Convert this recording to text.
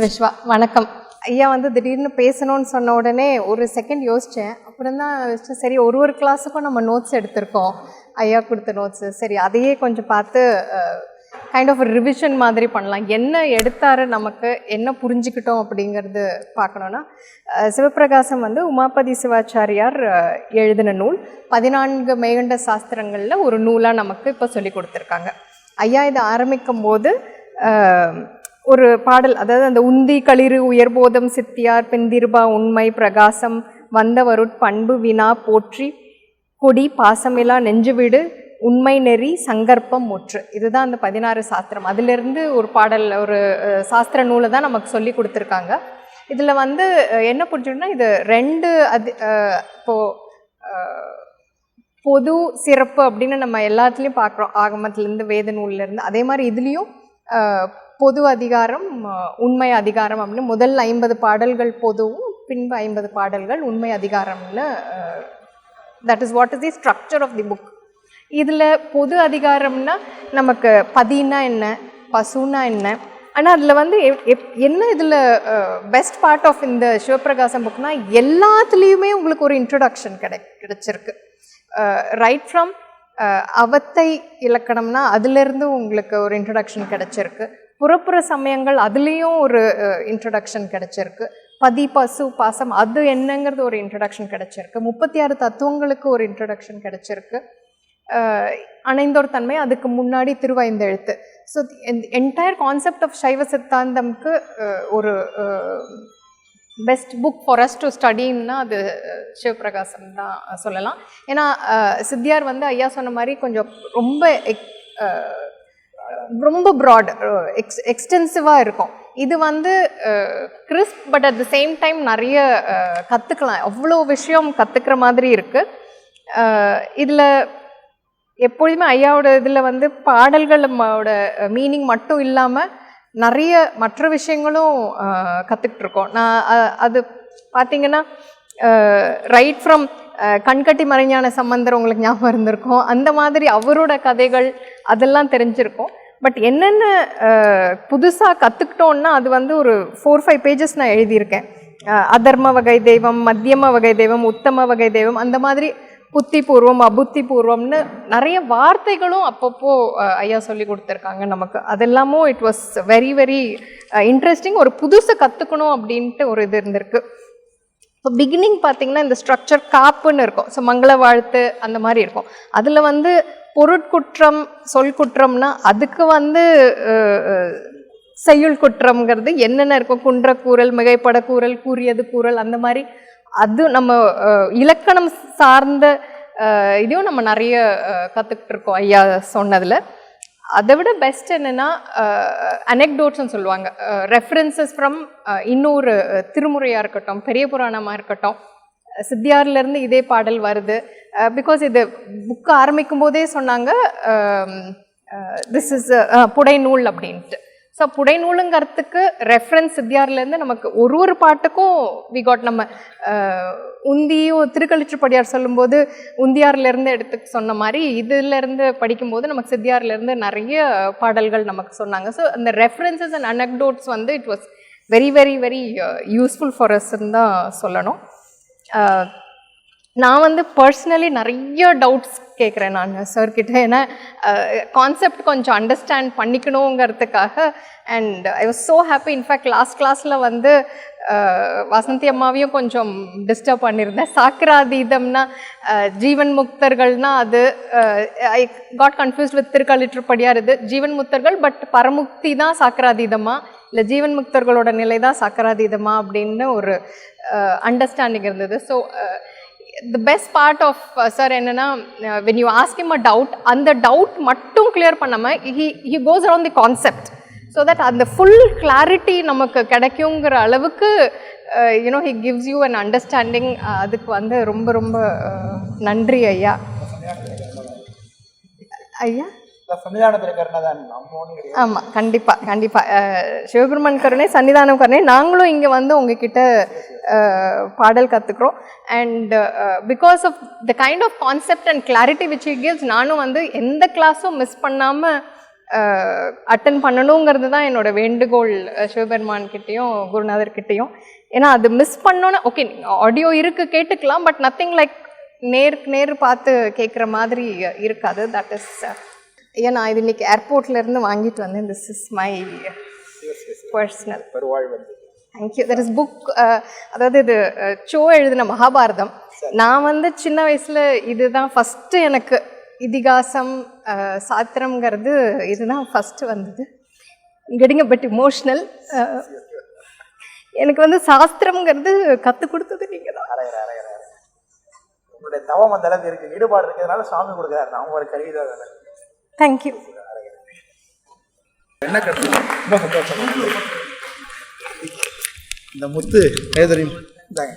விஸ்வா வணக்கம். ஐயா வந்து திடீர்னு பேசணும்னு சொன்ன உடனே ஒரு செகண்ட் யோசித்தேன் அப்புறம் தான் சரி ஒரு ஒரு கிளாஸுக்கும் நம்ம நோட்ஸ் எடுத்திருக்கோம். ஐயா கொடுத்த நோட்ஸு சரி அதையே கொஞ்சம் பார்த்து கைண்ட் ஆஃப் ரிவிஷன் மாதிரி பண்ணலாம். என்ன எடுத்தாரு நமக்கு என்ன புரிஞ்சுக்கிட்டோம் அப்படிங்கிறது பார்க்கணுன்னா சிவபிரகாசம் சிவப்பிரகாசம் வந்து உமாபதி சிவாச்சாரியார் எழுதின நூல். பதினான்கு மேகண்ட சாஸ்திரங்களில் ஒரு நூலாக நமக்கு இப்போ சொல்லி கொடுத்துருக்காங்க. ஐயா இதை ஆரம்பிக்கும் போது ஒரு பாடல் அதாவது அந்த உந்தி களிறு உயர்போதம் சித்தியார் பெந்திருபா உண்மை பிரகாசம் வந்தவருட் பண்பு வினா போற்றி கொடி பாசமிலா நெஞ்சுவிடு உண்மை நெறி சங்கற்பம் முற்று இதுதான் அந்த பதினாறு சாஸ்திரம். அதிலிருந்து ஒரு பாடல் ஒரு சாஸ்திர நூலை தான் நமக்கு சொல்லி கொடுத்துருக்காங்க. இதில் வந்து என்ன புரிஞ்சுக்கணும்னா இது ரெண்டு அது இப்போது பொது சிறப்பு அப்படின்னு நம்ம எல்லாத்துலேயும் பார்க்குறோம். ஆகமத்துலேருந்து வேத நூல்லேருந்து. அதே மாதிரி இதுலேயும் பொது அதிகாரம் உண்மை அதிகாரம் அப்படின்னு முதல் ஐம்பது பாடல்கள் பொதுவும் பின்பு ஐம்பது பாடல்கள் உண்மை அதிகாரம்னு that is what is the structure of the book இதில் பொது அதிகாரம்னா நமக்கு பதினா என்ன பசுனா என்ன ஆனால் அதில் வந்து எப்- எப்- என்ன இதில் பெஸ்ட் பார்ட் ஆஃப் இந்த சிவபிரகாசம் புக்னால் எல்லாத்துலேயுமே உங்களுக்கு ஒரு இன்ட்ரொடக்ஷன் கிடை கிடச்சிருக்கு. ரைட் ஃப்ரம் அவத்தை இலக்கணம்னா அதுலேருந்து உங்களுக்கு ஒரு இன்ட்ரடக்ஷன் கிடைச்சிருக்கு. புறப்புற சமயங்கள் அதுலேயும் ஒரு இன்ட்ரடக்ஷன் கிடச்சிருக்கு. பதி பசு பாசம் அது என்னங்கிறது ஒரு இன்ட்ரடக்ஷன் கிடச்சிருக்கு. முப்பத்தி ஆறு தத்துவங்களுக்கு ஒரு இன்ட்ரடக்ஷன் கிடைச்சிருக்கு. அணைந்தோர் தன்மை அதுக்கு முன்னாடி திருவைந்தெழுத்து. So entire concept of Saiva சித்தாந்தம்க்கு ஒரு best book for us to ஸ்டடின்னா அது சிவபிரகாசம் தான் சொல்லலாம். ஏன்னா சித்தியார் வந்து ஐயா சொன்ன மாதிரி கொஞ்சம் ரொம்ப எக்- ரொம்ப ப்ராட் எக்ஸ் எக்ஸ்டென்சிவாக இருக்கும். இது வந்து crisp but at the same time நிறைய கற்றுக்கலாம் அவ்வளோ விஷயம் கற்றுக்கிற மாதிரி இருக்குது இதில் எப்பொழுதுமே ஐயாவோட இதில் வந்து பாடல்களோட மீனிங் மட்டும் இல்லாமல் நிறைய மற்ற விஷயங்களும் கற்றுக்கிட்டு இருக்கோம் நான் அது பார்த்தீங்கன்னா ரைட் ஃப்ரம் கண்கட்டி மறைஞான சம்பந்தர் உங்களுக்கு ஞாபகம் இருந்திருக்கும். அந்த மாதிரி அவரோட கதைகள் அதெல்லாம் தெரிஞ்சிருக்கும். பட் என்னென்ன புதுசாக கற்றுக்கிட்டோன்னா அது வந்து ஒரு ஃபோர் ஃபைவ் பேஜஸ் நான் எழுதியிருக்கேன். அதர்ம வகை தெய்வம் மத்தியம வகை தெய்வம் உத்தம வகை தெய்வம் அந்த மாதிரி புத்தி பூர்வம் அபுத்தி பூர்வம்னு நிறைய வார்த்தைகளும் அப்பப்போ ஐயா சொல்லி கொடுத்துருக்காங்க நமக்கு. அதெல்லாமும் it was very very interesting ஒரு புதுசை கற்றுக்கணும் அப்படின்ட்டு ஒரு இது இருந்திருக்கு. இப்போ பிகினிங் பார்த்தீங்கன்னா இந்த ஸ்ட்ரக்சர் காப்புன்னு இருக்கும். ஸோ மங்கள வாழ்த்து அந்த மாதிரி இருக்கும். அதில் வந்து பொருட்குற்றம் சொல் குற்றம்னா அதுக்கு வந்து அஹ், செய்யுள் குற்றம்ங்கிறது என்னென்ன இருக்கும்? குன்றக்கூறல் மிகைப்பட கூறல் கூறியது கூறல் அந்த மாதிரி அது நம்ம இலக்கணம் சார்ந்த இதையும் நம்ம நிறைய கற்றுக்கிட்டு இருக்கோம் ஐயா சொன்னதில். அதை விட பெஸ்ட் என்னென்னா அனெக்டோட்ஸ்னு சொல்லுவாங்க. ரெஃபரன்சஸ் ஃப்ரம் இன்னொரு திருமுறையாக இருக்கட்டும் பெரிய புராணமாக இருக்கட்டும். சித்தியார்லேருந்து இதே பாடல் வருது. பிகாஸ் இது புக்கு ஆரம்பிக்கும் போதே சொன்னாங்க திஸ் இஸ் புடைநூல் அப்படின்ட்டு. ஸோ புடைநூலுங்கிறதுக்கு ரெஃபரன்ஸ் சித்தியார்லேருந்து நமக்கு ஒரு ஒரு பாட்டுக்கும் வி காட் நம்ம உந்தியும் திருக்கழிச்சுப்படியார் சொல்லும்போது உந்தியார்லேருந்து எடுத்து சொன்ன மாதிரி இதுலேருந்து படிக்கும்போது நமக்கு சித்தியார்லேருந்து நிறைய பாடல்கள் நமக்கு சொன்னாங்க. ஸோ அந்த ரெஃபரன்சஸ் அண்ட் அனக்டோட்ஸ் வந்து it was very very very useful for அஸ்ன்னு தான் சொல்லணும். நான் வந்து பர்சனலி நிறைய டவுட்ஸ் கேட்குறேன் நான் சார்கிட்ட ஏன்னா கான்செப்ட் கொஞ்சம் understand பண்ணிக்கணுங்கிறதுக்காக and I was so happy in fact last கிளாஸில் வந்து வசந்தி அம்மாவையும் கொஞ்சம் டிஸ்டர்ப் பண்ணியிருந்தேன். சாக்கிராதீதம்னா ஜீவன் முக்தர்கள்னா அது I got confuse with Thirukkalitruppadiyar இது ஜீவன் முக்தர்கள் பட் பரமுக்தி தான் சாக்கராதீதமாக இல்லை ஜீவன் முக்தர்களோட நிலை தான் சாக்கராதீதமா? அப்படின்னு ஒரு அண்டர்ஸ்டாண்டிங் இருந்தது. So the best part of sir என்னென்னா when you ask him a doubt அந்த டவுட் மட்டும் கிளியர் பண்ணாமல் he he goes around the concept so that அந்த ஃபுல் கிளாரிட்டி நமக்கு கிடைக்குங்கிற அளவுக்கு you know he gives you an understanding அதுக்கு வந்து ரொம்ப ரொம்ப uh, நன்றி ஐயா. ஐயா? ஆமாம் கண்டிப்பாக கண்டிப்பாக சிவபெருமான் கருணை சன்னிதானம் கருணை. நாங்களும் இங்கே வந்து உங்ககிட்ட பாடல் கற்றுக்குறோம் and because of the kind of concept and clarity which he gives நானும் வந்து எந்த கிளாஸும் மிஸ் பண்ணாமல் அட்டன் பண்ணணுங்கிறது தான் என்னோட வேண்டுகோள் சிவபெருமான் கிட்டேயும் குருநாதர் கிட்டேயும். ஏன்னா அது மிஸ் பண்ணோன்னே ஓகே ஆடியோ இருக்கு கேட்டுக்கலாம் பட் நத்திங் லைக் நேருக்கு நேர் பார்த்து கேட்குற மாதிரி இருக்காது. தட் இஸ் ஏன் நான் இது இன்னைக்கு ஏர்போர்ட்ல இருந்து வாங்கிட்டு வந்தேன். This is my personal thank you that is book அதாவது இது சோ எழுதின மகாபாரதம். நான் வந்து சின்ன வயசுல இதுதான் ஃபர்ஸ்ட் எனக்கு இதிகாசம் அஹ், சாத்திரம்ங்கிறது இதுதான் ஃபர்ஸ்ட் வந்தது. கெட்டிங் பட் இமோஷ்னல் எனக்கு வந்து சாஸ்திரம்ங்கிறது கற்றுக் கொடுத்தது நீங்கள் தான் உங்களுடைய தவம் அந்த அளவுக்கு இருக்கு. ஈடுபாடு இருக்கிறதுனால சாமி கொடுக்குறாரு. நான் உங்களோட கருவி தான் வேலை தேங்க்யூ என்ன கட்டு ரொம்ப சந்தோஷம் இந்த முத்து ஏதரியும் இந்தாங்க.